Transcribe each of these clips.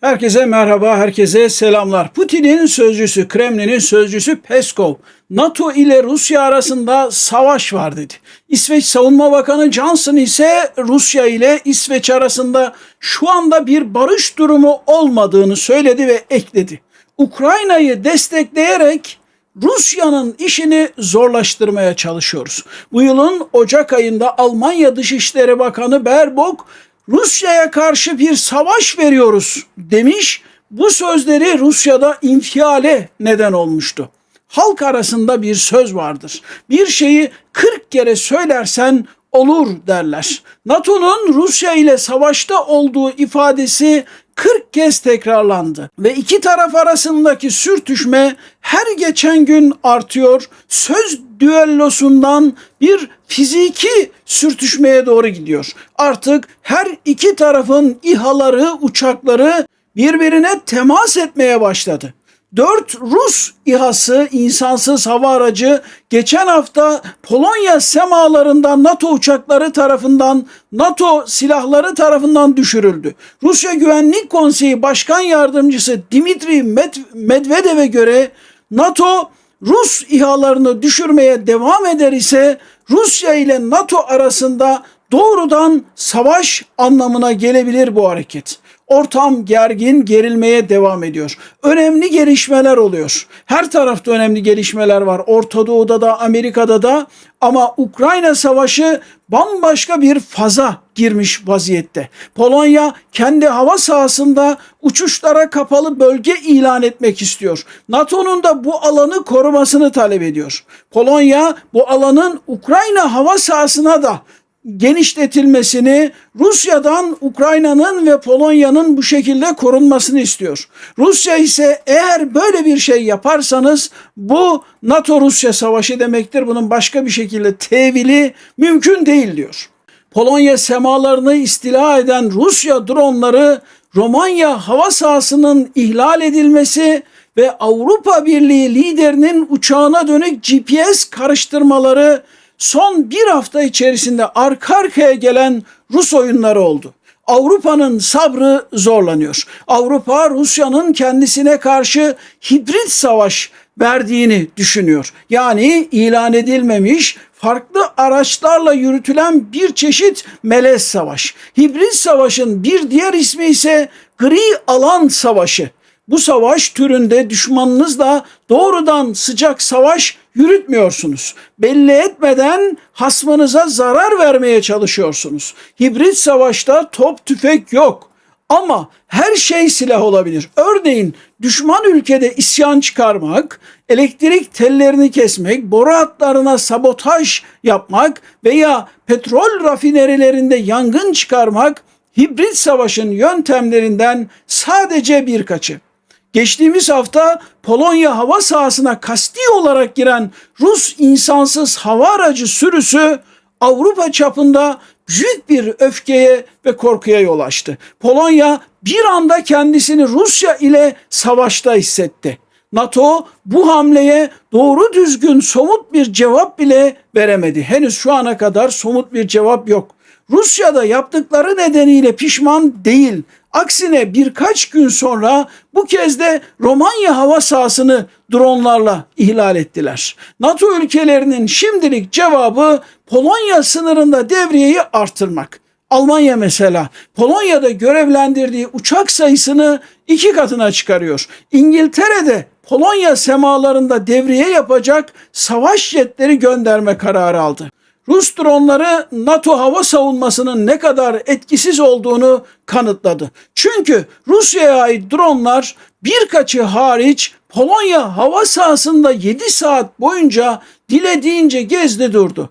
Herkese merhaba, herkese selamlar. Putin'in sözcüsü, Kremlin'in sözcüsü Peskov, NATO ile Rusya arasında savaş var dedi. İsveç Savunma Bakanı Johnson ise Rusya ile İsveç arasında şu anda bir barış durumu olmadığını söyledi ve ekledi. Ukrayna'yı destekleyerek Rusya'nın işini zorlaştırmaya çalışıyoruz. Bu yılın Ocak ayında Almanya Dışişleri Bakanı Baerbock Rusya'ya karşı bir savaş veriyoruz demiş. Bu sözleri Rusya'da infiale neden olmuştu. Halk arasında bir söz vardır. Bir şeyi 40 kere söylersen olur derler. NATO'nun Rusya ile savaşta olduğu ifadesi 40 kez tekrarlandı ve iki taraf arasındaki sürtüşme her geçen gün artıyor. Söz düellosundan bir fiziki sürtüşmeye doğru gidiyor. Artık her iki tarafın İHA'ları, uçakları birbirine temas etmeye başladı. 4 Rus İHA'sı insansız hava aracı geçen hafta Polonya semalarında NATO uçakları tarafından NATO silahları tarafından düşürüldü. Rusya Güvenlik Konseyi Başkan Yardımcısı Dimitri Medvedev'e göre NATO Rus İHA'larını düşürmeye devam eder ise Rusya ile NATO arasında doğrudan savaş anlamına gelebilir bu hareket. Ortam gergin, gerilmeye devam ediyor. Önemli gelişmeler oluyor. Her tarafta önemli gelişmeler var. Orta Doğu'da da, Amerika'da da ama Ukrayna Savaşı bambaşka bir faza girmiş vaziyette. Polonya kendi hava sahasında uçuşlara kapalı bölge ilan etmek istiyor. NATO'nun da bu alanı korumasını talep ediyor. Polonya bu alanın Ukrayna hava sahasına da genişletilmesini Rusya'dan Ukrayna'nın ve Polonya'nın bu şekilde korunmasını istiyor. Rusya ise eğer böyle bir şey yaparsanız bu NATO-Rusya savaşı demektir. Bunun başka bir şekilde tevili mümkün değil diyor. Polonya semalarını istila eden Rusya dronları Romanya hava sahasının ihlal edilmesi ve Avrupa Birliği liderinin uçağına dönük GPS karıştırmaları son bir hafta içerisinde arka arkaya gelen Rus oyunları oldu. Avrupa'nın sabrı zorlanıyor. Avrupa Rusya'nın kendisine karşı hibrit savaş verdiğini düşünüyor. Yani ilan edilmemiş farklı araçlarla yürütülen bir çeşit melez savaş. Hibrit savaşın bir diğer ismi ise gri alan savaşı. Bu savaş türünde düşmanınızla doğrudan sıcak savaş yürütmüyorsunuz. Belli etmeden hasmınıza zarar vermeye çalışıyorsunuz. Hibrit savaşta top tüfek yok. Ama her şey silah olabilir. Örneğin düşman ülkede isyan çıkarmak, elektrik tellerini kesmek, boru hatlarına sabotaj yapmak veya petrol rafinerilerinde yangın çıkarmak hibrit savaşın yöntemlerinden sadece birkaçı. Geçtiğimiz hafta Polonya hava sahasına kasti olarak giren Rus insansız hava aracı sürüsü Avrupa çapında büyük bir öfkeye ve korkuya yol açtı. Polonya bir anda kendisini Rusya ile savaşta hissetti. NATO bu hamleye doğru düzgün somut bir cevap bile veremedi. Henüz şu ana kadar somut bir cevap yok. Rusya'da yaptıkları nedeniyle pişman değil. Aksine birkaç gün sonra bu kez de Romanya hava sahasını dronlarla ihlal ettiler. NATO ülkelerinin şimdilik cevabı Polonya sınırında devriyeyi artırmak. Almanya mesela Polonya'da görevlendirdiği uçak sayısını iki katına çıkarıyor. İngiltere'de Polonya semalarında devriye yapacak savaş jetleri gönderme kararı aldı. Rus dronları NATO hava savunmasının ne kadar etkisiz olduğunu kanıtladı. Çünkü Rusya'ya ait dronlar birkaçı hariç Polonya hava sahasında 7 saat boyunca dilediğince gezdi durdu.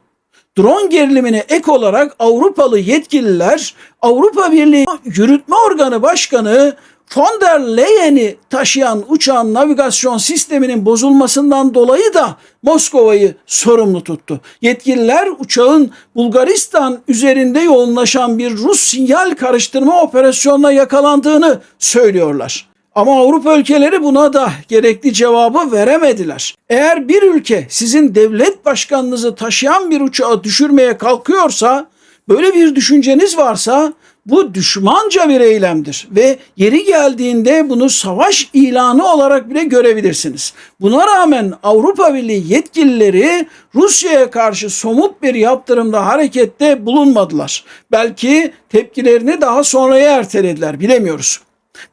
Drone gerilimine ek olarak Avrupalı yetkililer Avrupa Birliği Yürütme Organı Başkanı von der Leyen'i taşıyan uçağın navigasyon sisteminin bozulmasından dolayı da Moskova'yı sorumlu tuttu. Yetkililer uçağın Bulgaristan üzerinde yoğunlaşan bir Rus sinyal karıştırma operasyonuna yakalandığını söylüyorlar. Ama Avrupa ülkeleri buna da gerekli cevabı veremediler. Eğer bir ülke sizin devlet başkanınızı taşıyan bir uçağı düşürmeye kalkıyorsa, böyle bir düşünceniz varsa bu düşmanca bir eylemdir ve yeri geldiğinde bunu savaş ilanı olarak bile görebilirsiniz. Buna rağmen Avrupa Birliği yetkilileri Rusya'ya karşı somut bir yaptırımda harekette bulunmadılar. Belki tepkilerini daha sonraya ertelediler bilemiyoruz.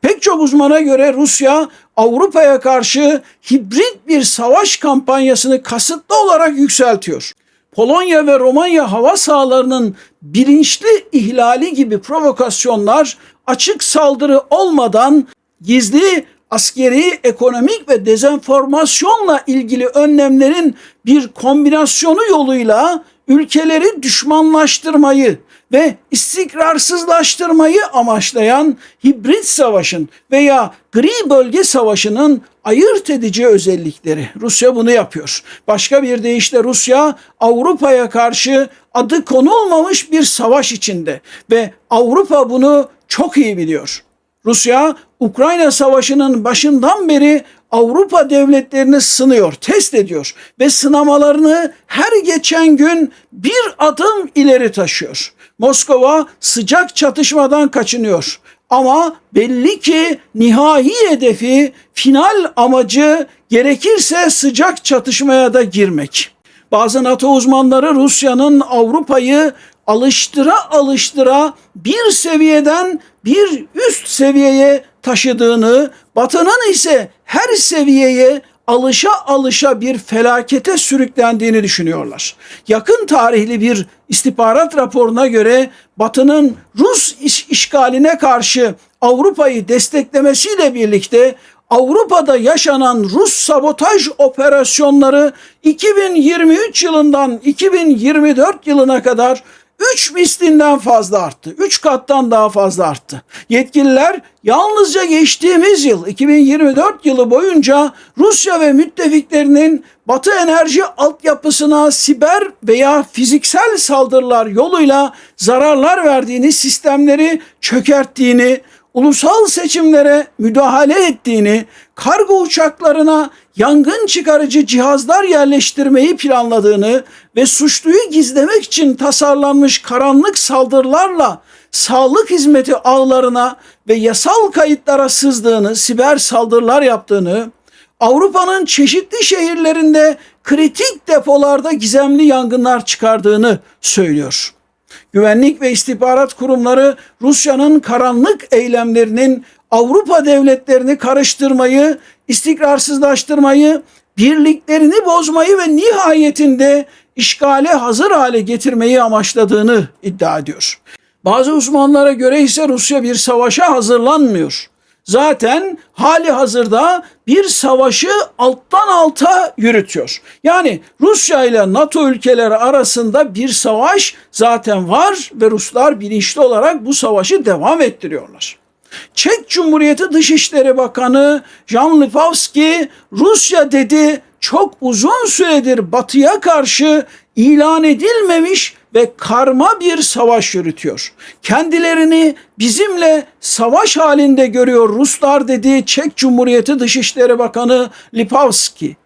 Pek çok uzmana göre Rusya Avrupa'ya karşı hibrit bir savaş kampanyasını kasıtlı olarak yükseltiyor. Polonya ve Romanya hava sahalarının bilinçli ihlali gibi provokasyonlar açık saldırı olmadan gizli askeri, ekonomik ve dezenformasyonla ilgili önlemlerin bir kombinasyonu yoluyla ülkeleri düşmanlaştırmayı ve istikrarsızlaştırmayı amaçlayan hibrit savaşın veya gri bölge savaşının ayırt edici özellikleri. Rusya bunu yapıyor. Başka bir deyişle Rusya Avrupa'ya karşı adı konulmamış bir savaş içinde ve Avrupa bunu çok iyi biliyor. Rusya Ukrayna Savaşı'nın başından beri Avrupa devletlerini sınıyor, test ediyor ve sınamalarını her geçen gün bir adım ileri taşıyor. Moskova sıcak çatışmadan kaçınıyor. Ama belli ki nihai hedefi, final amacı gerekirse sıcak çatışmaya da girmek. Bazı NATO uzmanları Rusya'nın Avrupa'yı alıştıra alıştıra bir seviyeden bir üst seviyeye taşıdığını, Batı'nın ise her seviyeye alışa alışa bir felakete sürüklendiğini düşünüyorlar. Yakın tarihli bir istihbarat raporuna göre Batı'nın Rus iş, işgaline karşı Avrupa'yı desteklemesiyle birlikte Avrupa'da yaşanan Rus sabotaj operasyonları 2023 yılından 2024 yılına kadar 3 mislinden fazla arttı. 3 kattan daha fazla arttı. Yetkililer yalnızca geçtiğimiz yıl 2024 yılı boyunca Rusya ve müttefiklerinin Batı enerji altyapısına siber veya fiziksel saldırılar yoluyla zararlar verdiğini, sistemleri çökerttiğini, ulusal seçimlere müdahale ettiğini, kargo uçaklarına yangın çıkarıcı cihazlar yerleştirmeyi planladığını ve suçluyu gizlemek için tasarlanmış karanlık saldırılarla sağlık hizmeti ağlarına ve yasal kayıtlara sızdığını, siber saldırılar yaptığını, Avrupa'nın çeşitli şehirlerinde kritik depolarda gizemli yangınlar çıkardığını söylüyor. Güvenlik ve istihbarat kurumları Rusya'nın karanlık eylemlerinin Avrupa devletlerini karıştırmayı, istikrarsızlaştırmayı, birliklerini bozmayı ve nihayetinde işgale hazır hale getirmeyi amaçladığını iddia ediyor. Bazı uzmanlara göre ise Rusya bir savaşa hazırlanmıyor zaten hali hazırda bir savaşı alttan alta yürütüyor. Yani Rusya ile NATO ülkeleri arasında bir savaş zaten var ve Ruslar bilinçli olarak bu savaşı devam ettiriyorlar. Çek Cumhuriyeti Dışişleri Bakanı Jan Lipavski Rusya dedi çok uzun süredir batıya karşı ilan edilmemiş ve karma bir savaş yürütüyor. Kendilerini bizimle savaş halinde görüyor Ruslar dedi Çek Cumhuriyeti Dışişleri Bakanı Lipavski.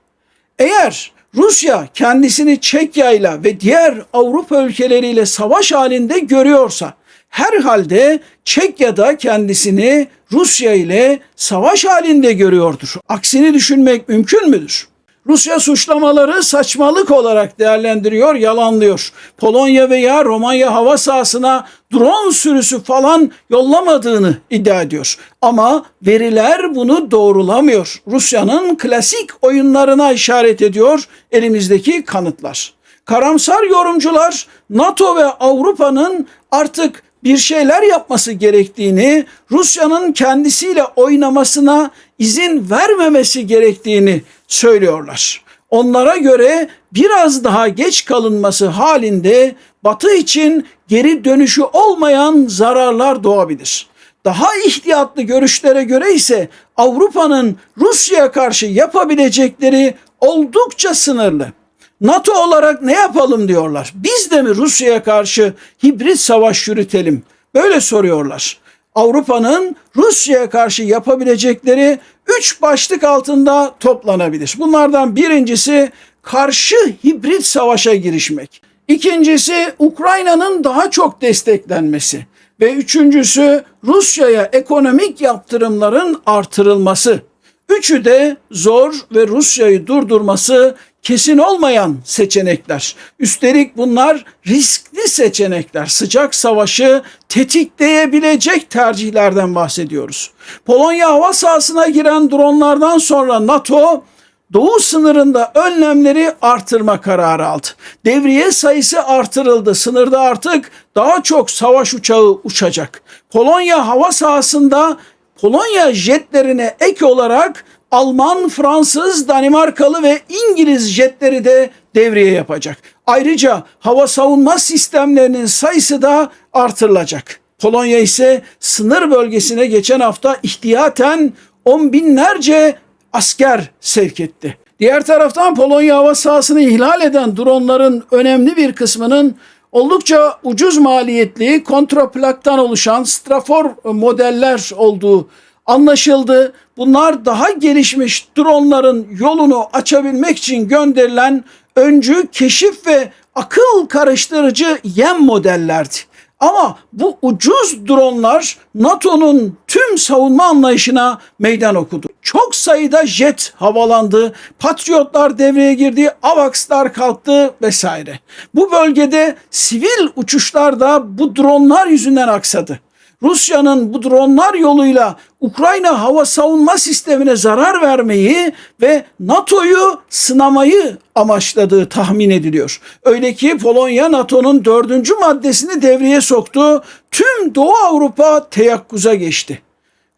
Eğer Rusya kendisini Çekya ile ve diğer Avrupa ülkeleriyle savaş halinde görüyorsa herhalde Çekya'da kendisini Rusya ile savaş halinde görüyordur. Aksini düşünmek mümkün müdür? Rusya suçlamaları saçmalık olarak değerlendiriyor, yalanlıyor. Polonya veya Romanya hava sahasına drone sürüsü falan yollamadığını iddia ediyor. Ama veriler bunu doğrulamıyor. Rusya'nın klasik oyunlarına işaret ediyor elimizdeki kanıtlar. Karamsar yorumcular NATO ve Avrupa'nın artık bir şeyler yapması gerektiğini, Rusya'nın kendisiyle oynamasına izin vermemesi gerektiğini söylüyorlar. Onlara göre biraz daha geç kalınması halinde Batı için geri dönüşü olmayan zararlar doğabilir. Daha ihtiyatlı görüşlere göre ise Avrupa'nın Rusya'ya karşı yapabilecekleri oldukça sınırlı. NATO olarak ne yapalım diyorlar. Biz de mi Rusya'ya karşı hibrit savaş yürütelim? Böyle soruyorlar. Avrupa'nın Rusya'ya karşı yapabilecekleri üç başlık altında toplanabilir. Bunlardan birincisi karşı hibrit savaşa girişmek. İkincisi Ukrayna'nın daha çok desteklenmesi Ve üçüncüsü Rusya'ya ekonomik yaptırımların artırılması. Üçü de zor ve Rusya'yı durdurması kesin olmayan seçenekler. Üstelik bunlar riskli seçenekler. Sıcak savaşı tetikleyebilecek tercihlerden bahsediyoruz. Polonya hava sahasına giren dronlardan sonra NATO Doğu sınırında önlemleri artırma kararı aldı. Devriye sayısı artırıldı. Sınırda artık daha çok savaş uçağı uçacak. Polonya hava sahasında Polonya jetlerine ek olarak Alman, Fransız, Danimarkalı ve İngiliz jetleri de devriye yapacak. Ayrıca hava savunma sistemlerinin sayısı da artırılacak. Polonya ise sınır bölgesine geçen hafta ihtiyaten on binlerce asker sevk etti. Diğer taraftan Polonya hava sahasını ihlal eden dronların önemli bir kısmının oldukça ucuz maliyetli kontraplaktan oluşan strafor modeller olduğu anlaşıldı. Bunlar daha gelişmiş dronların yolunu açabilmek için gönderilen öncü, keşif ve akıl karıştırıcı yem modellerdi. Ama bu ucuz dronlar NATO'nun tüm savunma anlayışına meydan okudu. Çok sayıda jet havalandı, Patriotlar devreye girdi, AVAX'lar kalktı vesaire. Bu bölgede sivil uçuşlar da bu dronlar yüzünden aksadı. Rusya'nın bu dronlar yoluyla Ukrayna hava savunma sistemine zarar vermeyi ve NATO'yu sınamayı amaçladığı tahmin ediliyor. Öyle ki Polonya NATO'nun dördüncü maddesini devreye soktu. Tüm Doğu Avrupa teyakkuza geçti.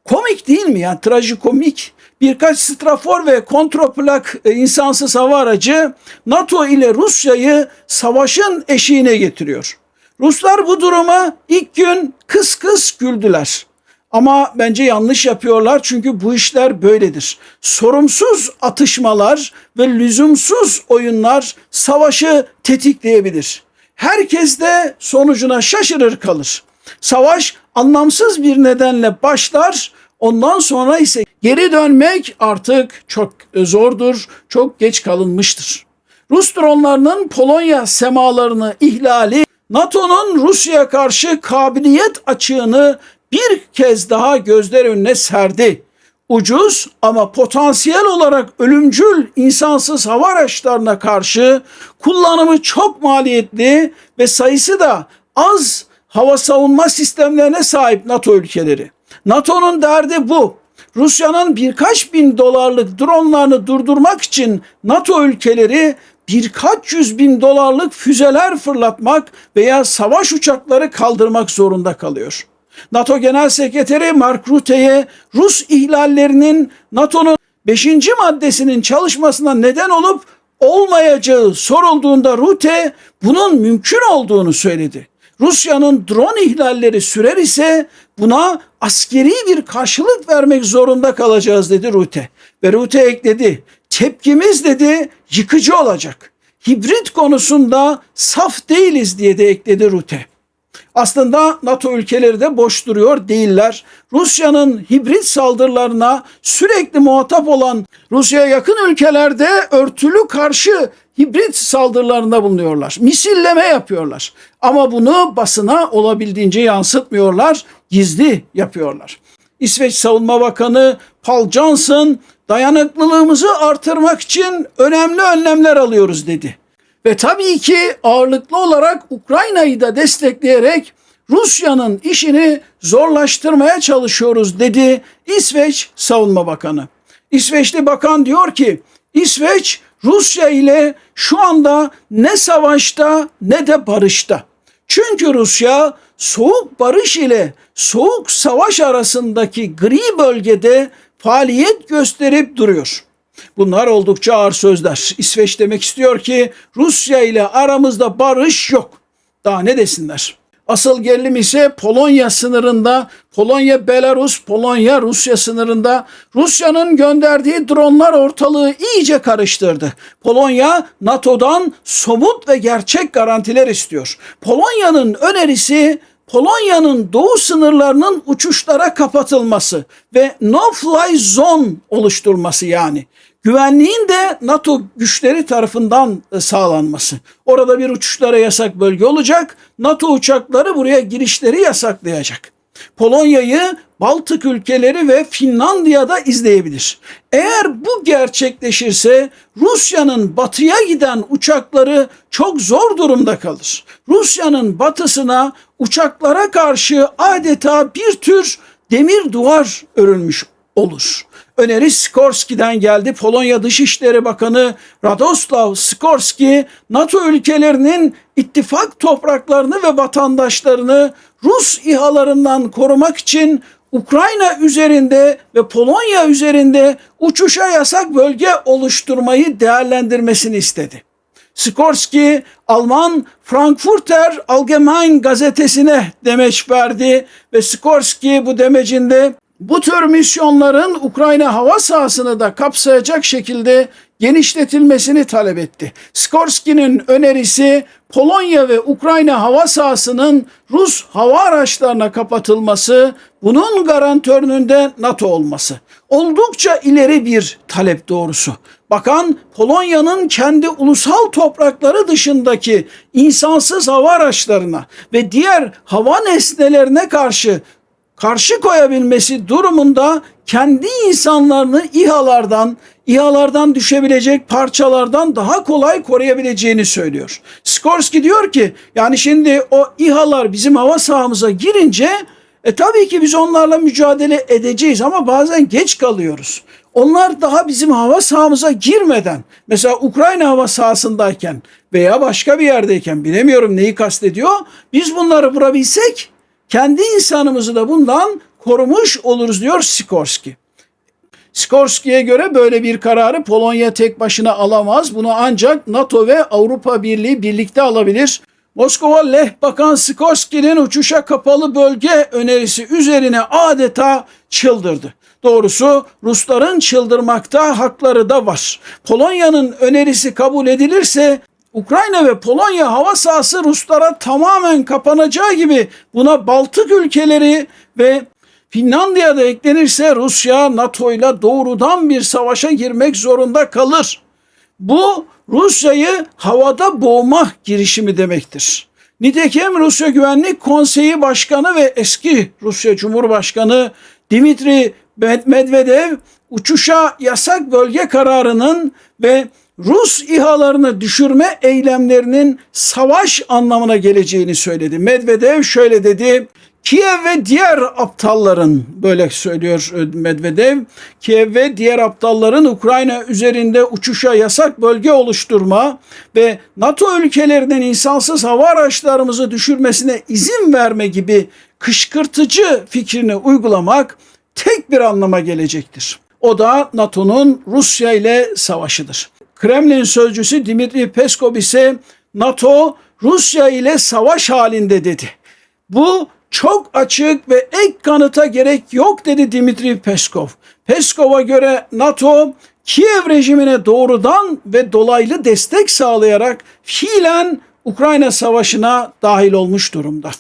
Komik değil mi yani trajikomik? Birkaç strafor ve kontroplak e, insansız hava aracı NATO ile Rusya'yı savaşın eşiğine getiriyor. Ruslar bu duruma ilk gün kıs kıs güldüler. Ama bence yanlış yapıyorlar çünkü bu işler böyledir. Sorumsuz atışmalar ve lüzumsuz oyunlar savaşı tetikleyebilir. Herkes de sonucuna şaşırır kalır. Savaş anlamsız bir nedenle başlar, ondan sonra ise geri dönmek artık çok zordur, çok geç kalınmıştır. Rus dronlarının Polonya semalarını ihlali NATO'nun Rusya'ya karşı kabiliyet açığını bir kez daha gözler önüne serdi. Ucuz ama potansiyel olarak ölümcül insansız hava araçlarına karşı kullanımı çok maliyetli ve sayısı da az hava savunma sistemlerine sahip NATO ülkeleri. NATO'nun derdi bu. Rusya'nın birkaç bin dolarlık dronlarını durdurmak için NATO ülkeleri birkaç yüz bin dolarlık füzeler fırlatmak veya savaş uçakları kaldırmak zorunda kalıyor. NATO Genel Sekreteri Mark Rutte'ye Rus ihlallerinin NATO'nun 5. maddesinin çalışmasına neden olup olmayacağı sorulduğunda Rutte bunun mümkün olduğunu söyledi. Rusya'nın drone ihlalleri sürer ise buna askeri bir karşılık vermek zorunda kalacağız dedi Rutte. Ve Rutte ekledi. Tepkimiz dedi yıkıcı olacak. Hibrit konusunda saf değiliz diye de ekledi Rutte. Aslında NATO ülkeleri de boş duruyor değiller. Rusya'nın hibrit saldırılarına sürekli muhatap olan Rusya'ya yakın ülkelerde örtülü karşı hibrit saldırılarında bulunuyorlar. Misilleme yapıyorlar. Ama bunu basına olabildiğince yansıtmıyorlar, gizli yapıyorlar. İsveç Savunma Bakanı Paul Johnson dayanıklılığımızı artırmak için önemli önlemler alıyoruz dedi. Ve tabii ki ağırlıklı olarak Ukrayna'yı da destekleyerek Rusya'nın işini zorlaştırmaya çalışıyoruz dedi İsveç Savunma Bakanı. İsveçli bakan diyor ki İsveç Rusya ile şu anda ne savaşta ne de barışta. Çünkü Rusya soğuk barış ile soğuk savaş arasındaki gri bölgede faaliyet gösterip duruyor. Bunlar oldukça ağır sözler. İsveç demek istiyor ki Rusya ile aramızda barış yok. Daha ne desinler? Asıl gerilim ise Polonya sınırında, Polonya, Belarus, Polonya, Rusya sınırında Rusya'nın gönderdiği dronlar ortalığı iyice karıştırdı. Polonya NATO'dan somut ve gerçek garantiler istiyor. Polonya'nın önerisi Polonya'nın doğu sınırlarının uçuşlara kapatılması ve no-fly zone oluşturması yani. güvenliğin de NATO güçleri tarafından e, sağlanması. Orada bir uçuşlara yasak bölge olacak. NATO uçakları buraya girişleri yasaklayacak. Polonya'yı Baltık ülkeleri ve Finlandiya'da izleyebilir. Eğer bu gerçekleşirse Rusya'nın batıya giden uçakları çok zor durumda kalır. Rusya'nın batısına uçaklara karşı adeta bir tür demir duvar örülmüş olur. Öneri Skorski'den geldi. Polonya Dışişleri Bakanı Radoslav Skorski, NATO ülkelerinin ittifak topraklarını ve vatandaşlarını Rus İHA'larından korumak için Ukrayna üzerinde ve Polonya üzerinde uçuşa yasak bölge oluşturmayı değerlendirmesini istedi. Skorski Alman Frankfurter Allgemein gazetesine demeç verdi ve Skorski bu demecinde bu tür misyonların Ukrayna hava sahasını da kapsayacak şekilde genişletilmesini talep etti. Skorski'nin önerisi Polonya ve Ukrayna hava sahasının Rus hava araçlarına kapatılması, bunun garantörünün de NATO olması. Oldukça ileri bir talep doğrusu. Bakan Polonya'nın kendi ulusal toprakları dışındaki insansız hava araçlarına ve diğer hava nesnelerine karşı karşı koyabilmesi durumunda kendi insanlarını İHA'lardan, İHA'lardan düşebilecek parçalardan daha kolay koruyabileceğini söylüyor. Skorski diyor ki yani şimdi o İHA'lar bizim hava sahamıza girince e tabii ki biz onlarla mücadele edeceğiz ama bazen geç kalıyoruz. Onlar daha bizim hava sahamıza girmeden mesela Ukrayna hava sahasındayken veya başka bir yerdeyken bilemiyorum neyi kastediyor. Biz bunları vurabilsek kendi insanımızı da bundan korumuş oluruz diyor Sikorski. Sikorski'ye göre böyle bir kararı Polonya tek başına alamaz. Bunu ancak NATO ve Avrupa Birliği birlikte alabilir. Moskova Leh Bakan Sikorski'nin uçuşa kapalı bölge önerisi üzerine adeta çıldırdı. Doğrusu Rusların çıldırmakta hakları da var. Polonya'nın önerisi kabul edilirse Ukrayna ve Polonya hava sahası Ruslara tamamen kapanacağı gibi buna Baltık ülkeleri ve Finlandiya da eklenirse Rusya NATO ile doğrudan bir savaşa girmek zorunda kalır. Bu Rusya'yı havada boğma girişimi demektir. Nitekim Rusya Güvenlik Konseyi Başkanı ve eski Rusya Cumhurbaşkanı Dimitri Medvedev uçuşa yasak bölge kararının ve Rus İHA'larını düşürme eylemlerinin savaş anlamına geleceğini söyledi. Medvedev şöyle dedi. Kiev ve diğer aptalların böyle söylüyor e, Medvedev. Kiev ve diğer aptalların Ukrayna üzerinde uçuşa yasak bölge oluşturma ve NATO ülkelerinin insansız hava araçlarımızı düşürmesine izin verme gibi kışkırtıcı fikrini uygulamak tek bir anlama gelecektir. O da NATO'nun Rusya ile savaşıdır. Kremlin sözcüsü Dimitri Peskov ise NATO Rusya ile savaş halinde dedi. Bu çok açık ve ek kanıta gerek yok dedi Dimitri Peskov. Peskov'a göre NATO Kiev rejimine doğrudan ve dolaylı destek sağlayarak fiilen Ukrayna savaşına dahil olmuş durumda.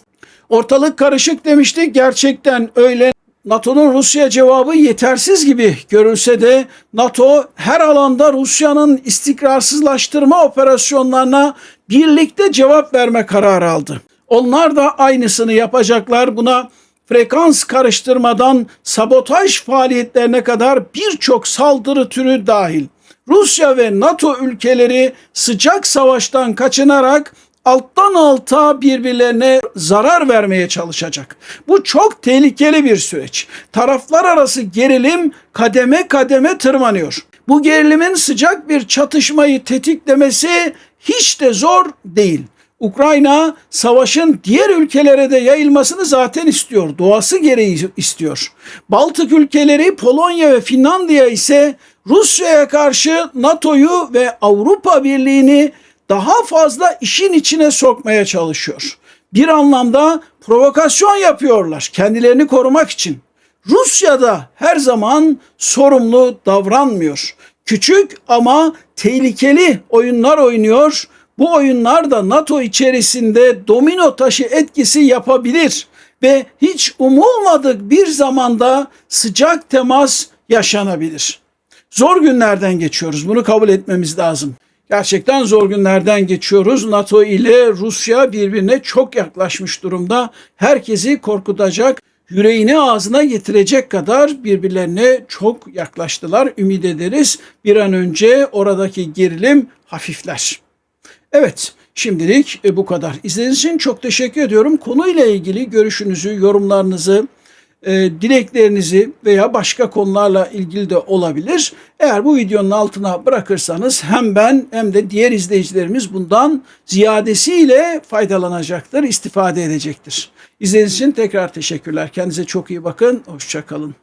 Ortalık karışık demiştik gerçekten öyle. NATO'nun Rusya cevabı yetersiz gibi görülse de NATO her alanda Rusya'nın istikrarsızlaştırma operasyonlarına birlikte cevap verme kararı aldı. Onlar da aynısını yapacaklar. Buna frekans karıştırmadan sabotaj faaliyetlerine kadar birçok saldırı türü dahil. Rusya ve NATO ülkeleri sıcak savaştan kaçınarak alttan alta birbirlerine zarar vermeye çalışacak. Bu çok tehlikeli bir süreç. Taraflar arası gerilim kademe kademe tırmanıyor. Bu gerilimin sıcak bir çatışmayı tetiklemesi hiç de zor değil. Ukrayna savaşın diğer ülkelere de yayılmasını zaten istiyor. Doğası gereği istiyor. Baltık ülkeleri Polonya ve Finlandiya ise Rusya'ya karşı NATO'yu ve Avrupa Birliği'ni daha fazla işin içine sokmaya çalışıyor. Bir anlamda provokasyon yapıyorlar kendilerini korumak için. Rusya da her zaman sorumlu davranmıyor. Küçük ama tehlikeli oyunlar oynuyor. Bu oyunlar da NATO içerisinde domino taşı etkisi yapabilir ve hiç umulmadık bir zamanda sıcak temas yaşanabilir. Zor günlerden geçiyoruz. Bunu kabul etmemiz lazım. Gerçekten zor günlerden geçiyoruz. NATO ile Rusya birbirine çok yaklaşmış durumda. Herkesi korkutacak, yüreğini ağzına getirecek kadar birbirlerine çok yaklaştılar. Ümit ederiz bir an önce oradaki gerilim hafifler. Evet, şimdilik e, bu kadar. İzlediğiniz için çok teşekkür ediyorum. Konuyla ilgili görüşünüzü, yorumlarınızı, e, dileklerinizi veya başka konularla ilgili de olabilir. Eğer bu videonun altına bırakırsanız hem ben hem de diğer izleyicilerimiz bundan ziyadesiyle faydalanacaktır, istifade edecektir. İzlediğiniz için tekrar teşekkürler. Kendinize çok iyi bakın. Hoşçakalın.